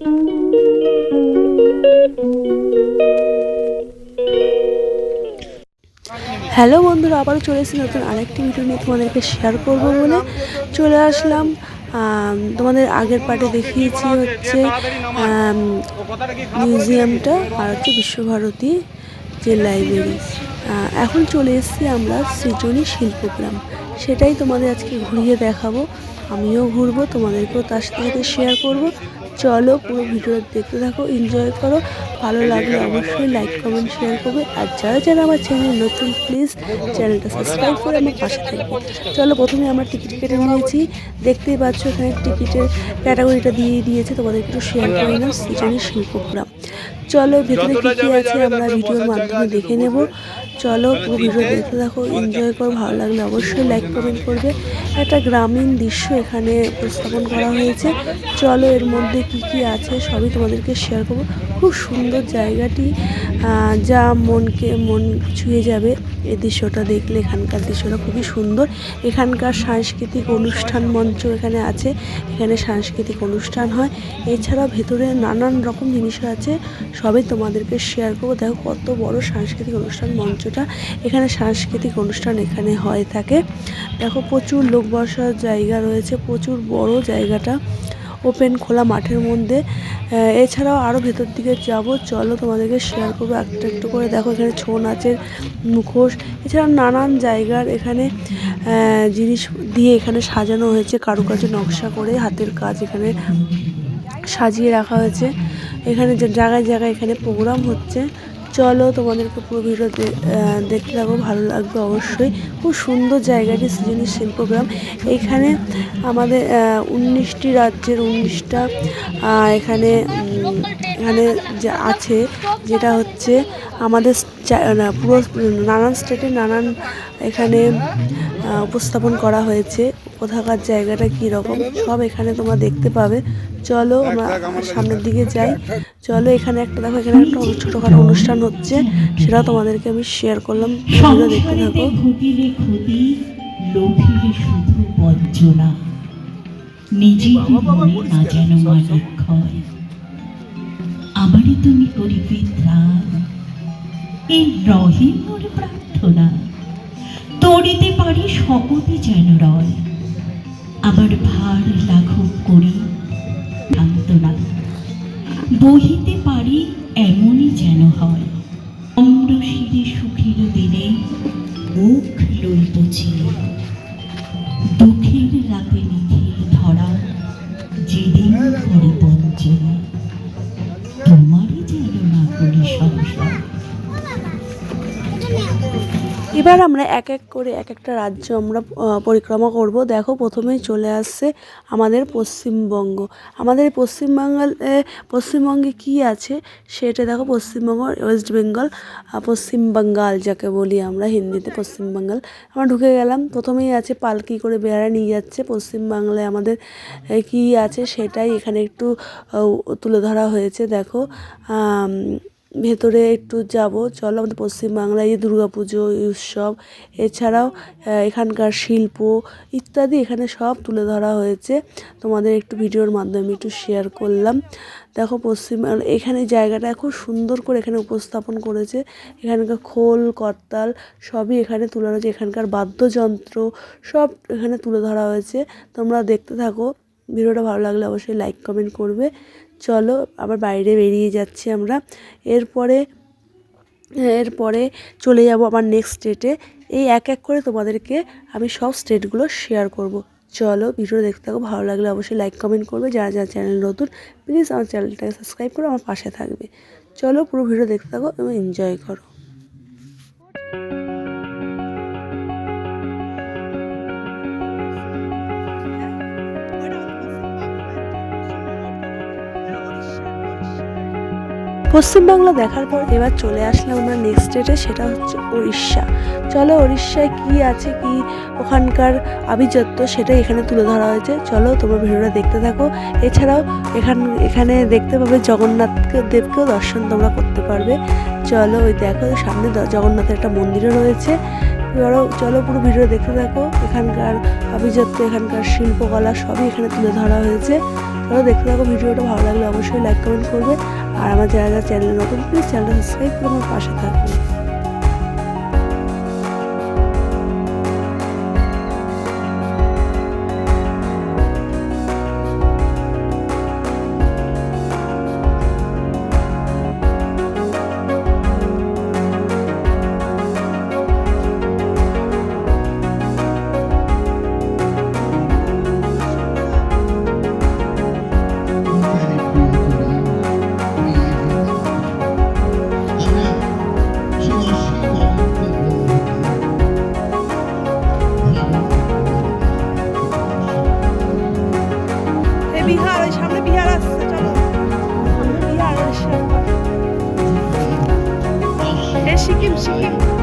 Hello বন্ধুরা, আবারও চলে এসেছি নতুন আরেকটি ভিডিও নিয়ে তোমাদেরকে শেয়ার করব বলে চলে আসলাম। তোমাদের আগের পার্টে দেখিয়েছি হচ্ছে মিউজিয়ামটা আর হচ্ছে বিশ্বভারতী যে লাইব্রেরি এখন চলে এসেছি আমরা সৃজনী শিল্পগ্রাম। সেটাই তোমাদের আজকে ঘুরিয়ে দেখাবো। আমিও ঘুরবো, তোমাদেরকেও তার সাথে শেয়ার করব। চলো পুরো ভিডিও দেখতে থাকো এনজয় করো ভালো লাগলে অবশ্যই লাইক কমেন্ট শেয়ার করবে। আর যারা যারা আমার চ্যানেল নতুন প্লিজ চ্যানেলটা সাবস্ক্রাইব করে আমার পাশে থাকবে। চলো প্রথমে আমার টিকিট কেটে নিয়েছি। দেখতেই পাচ্ছ এখানে টিকিটের ক্যাটাগরিটা দিয়ে দিয়েছে তোমাদের একটু শেয়ার করে নিলাম সৃজনী শিল্পগ্রাম চলো ভেতরে কী কী আছে আমরা ভিডিওর মাধ্যমে দেখে নেব। চলো ভিডিও দেখতে থাকো এনজয় করো, ভালো লাগলে অবশ্যই লাইক কমেন্ট করবে। একটা গ্রামীণ দৃশ্য এখানে উপস্থাপন করা হয়েছে। চলো এর মধ্যে কি কি আছে সবই তোমাদেরকে শেয়ার করব। খুব সুন্দর জায়গাটি যা মনকে, মন ছুঁয়ে যাবে। এই দৃশ্যটা দেখলে এখানকার দৃশ্যটা খুবই সুন্দর। এখানকার সাংস্কৃতিক অনুষ্ঠান মঞ্চ এখানে আছে, এখানে সাংস্কৃতিক অনুষ্ঠান হয়। এছাড়াও ভেতরে নানান রকম জিনিস আছে, সবই তোমাদেরকে শেয়ার করব। দেখো কত বড় সাংস্কৃতিক অনুষ্ঠান মঞ্চটা এখানে সাংস্কৃতিক অনুষ্ঠান এখানে হয়ে থাকে। দেখো, প্রচুর লোক বসার জায়গা রয়েছে, প্রচুর বড় জায়গাটা ওপেন খোলা মাঠের মধ্যে। এছাড়াও আরও ভেতর দিকে যাব। চলো, তোমাদেরকে শেয়ার করব একটা একটু করে। দেখো, এখানে ছৌ নাচের মুখোশ। এছাড়া নানান জায়গার এখানে জিনিস দিয়ে এখানে সাজানো হয়েছে। কারুকার্য নকশা করে হাতের কাজ এখানে সাজিয়ে রাখা হয়েছে। এখানে জায়গায় জায়গায় এখানে প্রোগ্রাম হচ্ছে। চলো তোমাদেরকে পুরো ভিডিও দেখতে থাকো, ভালো লাগবে অবশ্যই। খুব সুন্দর জায়গাটি, সৃজনী শিল্পগ্রাম। এখানে আমাদের উনিশটি রাজ্যের উনিশটা এখানে এখানে যা আছে, যেটা হচ্ছে আমাদের পুরো নানান স্টেটে নানান, এখানে উপস্থাপন করা হয়েছে। কোথাকার জায়গাটা কী রকম সব এখানে তোমরা দেখতে পাবে। চলো আমরা সামনের দিকে যাই। চলো এখানে একটা দেখো এখানে একটা ছোটোখাটো অনুষ্ঠান হচ্ছে। সেটা তোমাদেরকে আমি শেয়ার করলাম। দেখতে থাকো। আমারই তুমি করিবে ত্রাণ এই রহে মোর প্রার্থনা। তরিতে পারি শপথে যেন রয়। আবার ভার লাঘব করি, সান্ত্বনা। বহিতে পারি এমনই যেন হয়। অম্র শিরে সুখের দিনে মুখ লইত ছিলে এবার আমরা এক এক করে এক একটা রাজ্য আমরা পরিক্রমা করব। দেখো প্রথমেই চলে আসছে আমাদের পশ্চিমবঙ্গ। আমাদের এ, পশ্চিমবঙ্গে কি আছে? সেটা দেখো পশ্চিমবঙ্গ ওয়েস্ট বেঙ্গল পশ্চিম বাঙ্গাল যাকে বলি আমরা হিন্দিতে পশ্চিম বাঙ্গাল। আমরা ঢুকে গেলাম প্রথমেই আছে পালকি করে বেড়া নিয়ে যাচ্ছে। পশ্চিমবাংলায় আমাদের এ, কি আছে সেটাই এখানে একটু তুলে ধরা হয়েছে। দেখো ভেতরে একটু যাব। চলো আমাদের পশ্চিমবাংলায় এই দুর্গা পুজো উৎসব। এছাড়াও এখানকার শিল্প ইত্যাদি এখানে সব তুলে ধরা হয়েছে। তোমাদের একটু ভিডিওর মাধ্যমে একটু শেয়ার করলাম। দেখো পশ্চিম এখানে জায়গাটা খুব সুন্দর করে এখানে উপস্থাপন করেছে। এখানকার খোল, করতাল সবই এখানে তুলে রয়েছে এখানকার বাদ্যযন্ত্র সব এখানে তুলে ধরা হয়েছে। তোমরা দেখতে থাকো। ভিডিওটা ভালো লাগলে অবশ্যই লাইক, কমেন্ট করবে। চলো, আবার বাইরে বেরিয়ে যাচ্ছি আমরা। এরপরে এরপরে চলে যাব আমার নেক্সট স্টেটে এই এক এক করে তোমাদেরকে আমি সব স্টেটগুলো শেয়ার করব। চলো ভিডিও দেখতে থাকো, ভালো লাগলে অবশ্যই লাইক, কমেন্ট করবে। যারা যারা চ্যানেল নতুন প্লিজ আমার চ্যানেলটাকে সাবস্ক্রাইব করে আমার পাশে থাকবে। চলো, পুরো ভিডিও দেখতে থাকো এবং এনজয় করো। পশ্চিমবাংলা দেখার পর এবার চলে আসলাম আমরা নেক্সট স্টেটে সেটা হচ্ছে উড়িষ্যা চলো উড়িষ্যায় কি আছে, কি ওখানকার আভিজাত্য সেটা এখানে তুলে ধরা হয়েছে। চলো তোমরা ভিডিওটা দেখতে থাকো। এছাড়াও এখান, এখানে দেখতে পাবে জগন্নাথকে দেবকেও দর্শন তোমরা করতে পারবে। চলো ওই দেখো সামনে জগন্নাথের একটা মন্দিরও রয়েছে। ধরো চলো পুরো ভিডিও দেখতে থাকো। এখানকার আভিজাত্য, এখানকার শিল্পকলা সবই এখানে তুলে ধরা হয়েছে। চলো দেখতে থাকো, ভিডিওটা ভালো লাগলে অবশ্যই লাইক কমেন্ট করবে। আর আমার যারা যারা চ্যানেল নতুন প্লিজ চ্যানেল সাবস্ক্রাইব করে পাশে থাকবেন Energy.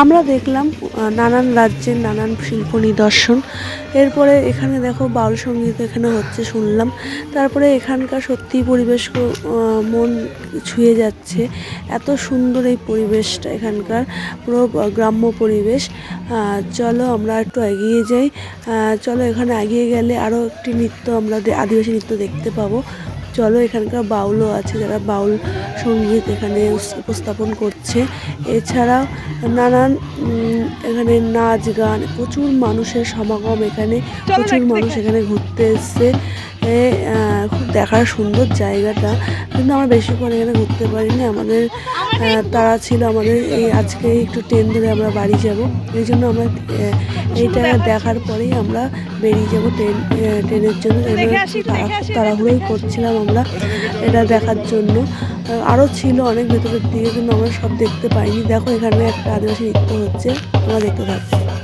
আমরা দেখলাম নানান রাজ্যের নানান শিল্প নিদর্শন। এরপরে এখানে দেখো বাউল সংগীত এখানে হচ্ছে শুনলাম। তারপরে এখানকার সত্যিই পরিবেশ মন ছুঁয়ে যাচ্ছে। এত সুন্দর এই পরিবেশটা এখানকার, পুরো গ্রাম্য পরিবেশ। চলো আমরা একটু এগিয়ে যাই। চলো এখানে এগিয়ে গেলে আরও একটি নৃত্য আমরা আদিবাসী নৃত্য দেখতে পাবো। চলো এখানকার বাউলও আছে, যারা বাউল সংগীত এখানে উপস্থাপন করছে। এছাড়াও নানান এখানে নাচ গান প্রচুর মানুষের সমাগম এখানে প্রচুর মানুষ এখানে ঘুরতে এসছে। খুব দেখার সুন্দর জায়গাটা। কিন্তু আমরা বেশিক্ষণ এখানে ঘুরতে পারিনি। আমাদের তারা ছিল আমাদের এই আজকে একটু ট্রেন ধরে আমরা বাড়ি যাব। এই জন্য আমরা এইটা দেখার পরেই আমরা বেরিয়ে যাব ট্রেন ট্রেনের জন্য। তাড়াহুড়োই করছিলাম আমরা এটা দেখার জন্য। আরও ছিল অনেক ভেতরের দিকে, কিন্তু আমরা সব দেখতে পাইনি। দেখো, এখানে একটা আদিবাসী নৃত্য হচ্ছে। তোমরা দেখতে থাকো।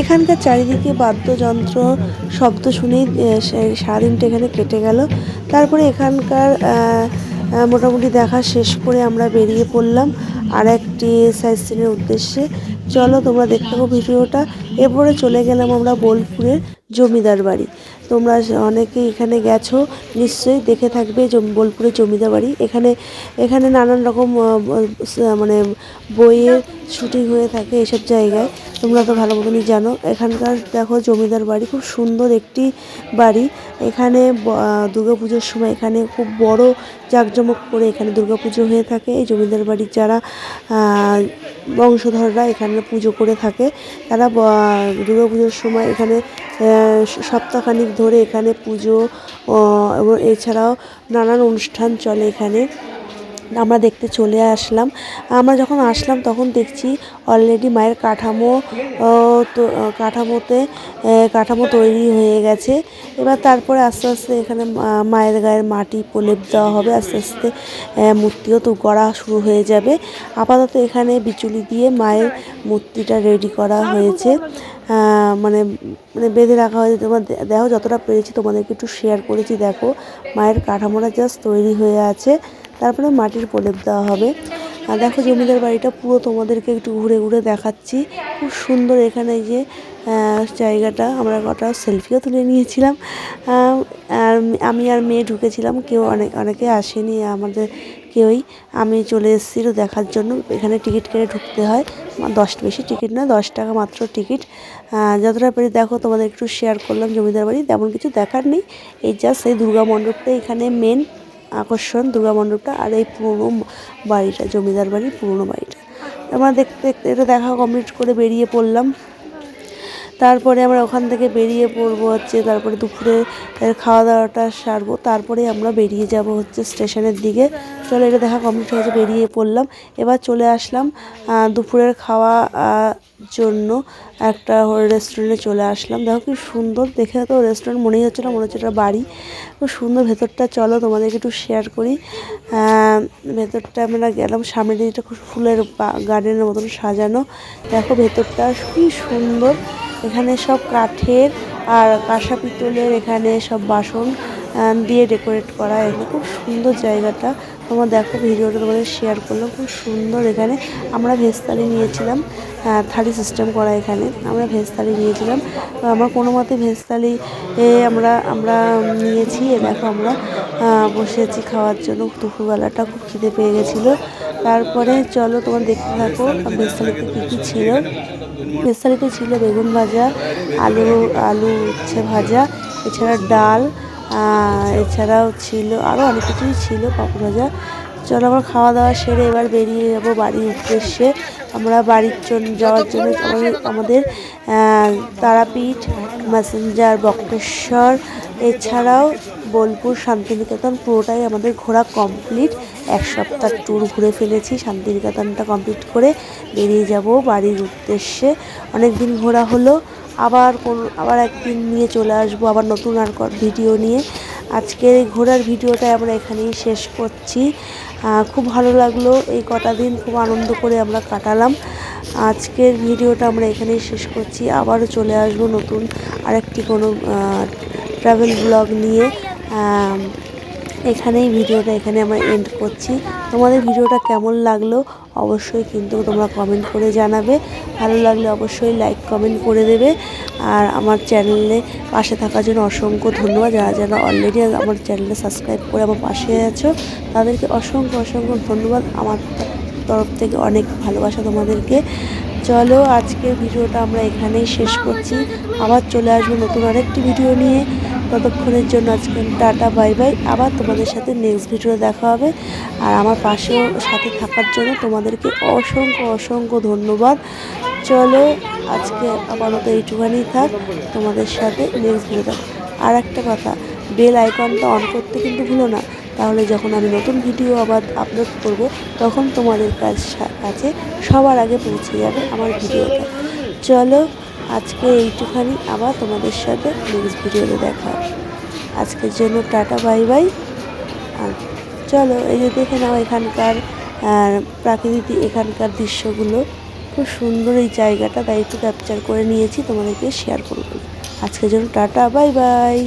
এখানকার চারিদিকে বাদ্যযন্ত্র, শব্দ শুনেই সারাদিনটা এখানে কেটে গেল। তারপরে এখানকার মোটামুটি দেখা শেষ করে আমরা বেরিয়ে পড়লাম আর একটি সাইড সিনের উদ্দেশ্যে। চলো তোমরা দেখতে পাবো ভিডিওটা। এরপরে চলে গেলাম আমরা বোলপুরের জমিদার বাড়ি। তোমরা অনেকেই এখানে গেছো, নিশ্চয়ই দেখে থাকবে বোলপুরের জমিদার বাড়ি। এখানে এখানে নানান রকম মানে বইয়ের শুটিং হয়ে থাকে এসব জায়গায়। তোমরা তো ভালো মতনই জানো। এখানকার দেখো জমিদার বাড়ি, খুব সুন্দর একটি বাড়ি। এখানে দুর্গাপুজোর সময় এখানে খুব বড় জাঁকজমক করে এখানে দুর্গাপুজো হয়ে থাকে। এই জমিদার বাড়ির যারা বংশধররা এখানে পুজো করে থাকে। তারা দুর্গাপুজোর সময় এখানে সপ্তাহখানিক ধরে এখানে পুজো এছাড়াও নানান অনুষ্ঠান চলে এখানে। আমরা দেখতে চলে আসলাম। আমরা যখন আসলাম তখন দেখছি অলরেডি মায়ের কাঠামো কাঠামোতে কাঠামো তৈরি হয়ে গেছে। এবার তারপরে আস্তে আস্তে এখানে মায়ের গায়ের মাটি প্রলেপ দেওয়া হবে। আস্তে আস্তে মূর্তিও তো গড়া শুরু হয়ে যাবে। আপাতত এখানে বিচুলি দিয়ে মায়ের মূর্তিটা রেডি করা হয়েছে। মানে মানে বেঁধে রাখা হয়েছে। তোমার দেখো যতটা পেরেছি তোমাদেরকে একটু শেয়ার করেছি। দেখো, মায়ের কাঠামোটা জাস্ট তৈরি হয়ে আছে। তারপরে মাটির প্রলেপ দেওয়া হবে। আর দেখো জমিদার বাড়িটা পুরো তোমাদেরকে একটু ঘুরে ঘুরে দেখাচ্ছি। খুব সুন্দর এখানে যে জায়গাটা। আমরা কটা সেলফিও তুলে নিয়েছিলাম। আর আমি আর মেয়ে ঢুকেছিলাম। কেউ অনেক, অনেকে আসেনি, আমাদের কেউই। আমি চলে এসেছিল দেখার জন্য। এখানে টিকিট কেটে ঢুকতে হয়। দশ, বেশি টিকিট না, দশ টাকা মাত্র টিকিট। যতটা পেরে দেখো, তোমাদের একটু শেয়ার করলাম জমিদার বাড়ি। তেমন কিছু দেখার নেই। এই জাস্ট এই দুর্গা মণ্ডপটা এখানে মেন আকর্ষণ, দুর্গা মণ্ডপটা আর এই পুরনো বাড়িটা, জমিদার বাড়ির পুরনো বাড়িটা। আমরা দেখতে দেখতে এটা দেখা কমপ্লিট করে বেরিয়ে পড়লাম। তারপরে আমরা ওখান থেকে বেরিয়ে পড়ব হচ্ছে, তারপরে দুপুরে খাওয়া দাওয়াটা সারবো, তারপরে আমরা বেরিয়ে যাব হচ্ছে স্টেশনের দিকে। চলো, এটা দেখা কমপ্লিট হয়েছে বেরিয়ে পড়লাম। এবার চলে আসলাম দুপুরের খাওয়া জন্য একটা রেস্টুরেন্টে চলে আসলাম। দেখো কি সুন্দর, দেখে তো রেস্টুরেন্ট মনেই হচ্ছে না, মনে হচ্ছে একটা বাড়ি। খুব সুন্দর ভেতরটা, চলো তোমাদেরকে একটু শেয়ার করি। ভেতরটা আমরা গেলাম সামনের দিকটা খুব ফুলের গার্ডেনের মতন সাজানো। দেখো ভেতরটা, কি সুন্দর। এখানে সব কাঠের আর কাঁসা পিতলের এখানে সব বাসন দিয়ে ডেকোরেট করা এখানে খুব সুন্দর জায়গাটা। তোমরা দেখো ভিডিওটা তোমাদের শেয়ার করলাম খুব সুন্দর এখানে। আমরা ভেজ থালি নিয়েছিলাম থালি সিস্টেম করা এখানে। আমরা ভেজ থালি নিয়েছিলাম আমরা কোনো মতে এ আমরা আমরা নিয়েছি। দেখো আমরা আহ, বসে আছি খাওয়ার জন্য। দুপুরবেলাটা খুব খিদে পেয়ে গেছিল। তারপরে চলো তোমার দেখতে থাকো ভেজ থালিতে কী কী ছিল। ভেজ থালিতে ছিল বেগুন ভাজা আলু আলু উচ্ছে ভাজা এছাড়া ডাল এছাড়াও ছিল আরও অনেক কিছুই ছিল পাপড় ভাজা চলো আমরা খাওয়া দাওয়া সেরে এবার বেরিয়ে যাব বাড়ির উদ্দেশ্যে। আমরা বাড়ির জন্য যাওয়ার জন্য আমাদের আমাদের তারাপীঠ ম্যাসেঞ্জার বক্রেশ্বর এছাড়াও বোলপুর শান্তিনিকেতন পুরোটাই আমাদের ঘোরা কমপ্লিট। এক সপ্তাহ ট্যুর ঘুরে ফেলেছি শান্তিনিকেতনটা কমপ্লিট করে বেরিয়ে যাব বাড়ির উদ্দেশ্যে। অনেক দিন ঘোরা হলো আবার কোন, আবার একদিন নিয়ে চলে আসব, আবার নতুন আর ভিডিও নিয়ে। আজকের ঘোরার ভিডিওটা আমরা এখানেই শেষ করছি। খুব ভালো লাগল এই কটা দিন, খুব আনন্দ করে আমরা কাটালাম। আজকের ভিডিওটা আমরা এখানেই শেষ করছি। আবারও চলে আসব নতুন আরেকটি কোনো ট্রাভেল ব্লগ নিয়ে। এখানেই ভিডিওটা এখানে আমরা এন্ড করছি। তোমাদের ভিডিওটা কেমন লাগল অবশ্যই কিন্তু তোমরা কমেন্ট করে জানাবে। ভালো লাগলে অবশ্যই লাইক কমেন্ট করে দেবে। আর আমার চ্যানেলে পাশে থাকার জন্য অসংখ্য ধন্যবাদ। যারা যারা অলরেডি আমার চ্যানেলে সাবস্ক্রাইব করে আমার পাশে আছো, তাদেরকে অসংখ্য অসংখ্য ধন্যবাদ। আমার তরফ থেকে অনেক ভালোবাসা তোমাদেরকে। চলো আজকের ভিডিওটা আমরা এখানেই শেষ করছি। আবার চলে আসব নতুন আরেকটি ভিডিও নিয়ে। ততক্ষণের জন্য আজকে টাটা, বাই বাই। আবার তোমাদের সাথে নেক্সট ভিডিও দেখা হবে। আর আমার পাশেও সাথে থাকার জন্য তোমাদেরকে অসংখ্য অসংখ্য ধন্যবাদ। চলো আজকে আপাতত এইটুখানি থাক, তোমাদের সাথে নেক্সট ভিডিও আর একটা কথা বেল আইকনটা অন করতে কিন্তু ভুলো না। তাহলে যখন আমি নতুন ভিডিও আবার আপলোড করব, তখন তোমাদের কাছে সবার আগে পৌঁছে যাবে আমার ভিডিওটা চলো আজকে এইটুখানি আবার তোমাদের সাথে নেক্সট ভিডিওতে দেখা আজকের জন্য টাটা বাই বাই আর চলো, এই যে দেখে নাও এখানকার প্রাকৃতিক এখানকার দৃশ্যগুলো। খুব সুন্দর এই জায়গাটা, তাই একটু ক্যাপচার করে নিয়েছি, তোমাদেরকে শেয়ার করব। আজকের জন্য টাটা বাই বাই